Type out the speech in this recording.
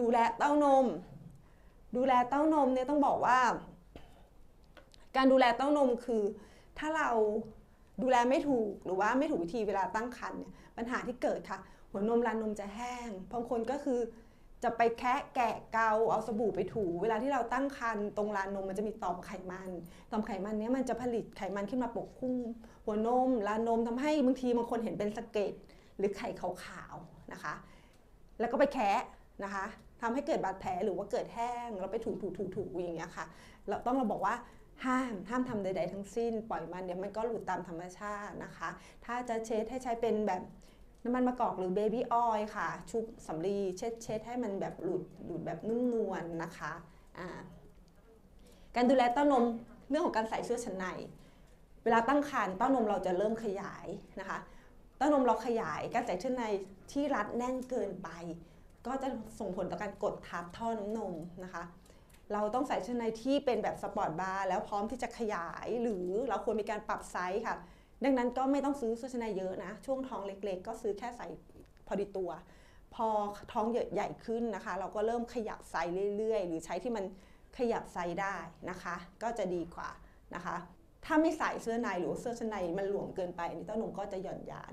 ดูแลเต้านม ดูแลเต้านมเนี่ยต้องบอกว่า การดูแลเต้านมคือ ถ้าเราดูแลไม่ถูกหรือว่าไม่ถูกวิธีเวลาตั้งครรภ์เนี่ยปัญหาที่เกิดค่ะ หัวนมรานนมจะแห้งบางคนก็คือจะไปแคะแกะเกาเอาสบู่ไปถู เวลาที่เราตั้งครรภ์ตรงรานนมมันจะมีต่อมไขมัน ต่อมไขมันเนี้ยมันจะผลิตไขมันขึ้นมาปกคลุมหัวนมรานนมทำให้บางทีบางคนเห็นเป็นสะเก็ดหรือไข่ขาวๆนะคะ แล้วก็ไปแคะ นะคะทำให้เกิดบาดแผลหรือว่าเกิดแห้งแล้วไปถูถูถูถูอย่างเงี้ยค่ะ เราต้องเราบอกว่าห้ามห้ามทำใด ๆ ทั้งสิ้น ปล่อยมันเดี๋ยวมันก็หลุดตามธรรมชาตินะคะ ถ้าจะเช็ดให้ใช้เป็นแบบน้ำมันมะกอกหรือเบบี้ออยล์ค่ะ ชุบสำลีเช็ดเช็ดให้มันแบบหลุดหลุดแบบนุ่มนวลนะคะอ่าการดูแลเต้านมเรื่องของการใส่เสื้อชั้นใน เวลาตั้งครรภ์เต้านมเราจะเริ่มขยายนะคะ เต้านมเราขยายการใส่เสื้อในที่รัดแน่นเกินไป ก็จะส่งผลต่อการกดทับท่อน้ำนมนะคะ เราต้องใส่เสื้อในที่เป็นแบบสปอร์ตบาร์แล้วพร้อมที่จะขยายหรือเราควรมีการปรับไซส์ค่ะ ดังนั้นก็ไม่ต้องซื้อเสื้อชั้นในเยอะนะ ช่วงท้องเล็กๆ ก็ซื้อแค่ใส่พอดีตัว พอท้องใหญ่ขึ้นนะคะ เราก็เริ่มขยับไซส์เรื่อยๆ หรือใช้ที่มันขยับไซส์ได้นะคะ ก็จะดีกว่านะคะ ถ้าไม่ใส่เสื้อในหรือเสื้อชั้นในมันหลวมเกินไปอันนี่เต้านมก็จะหย่อนยาน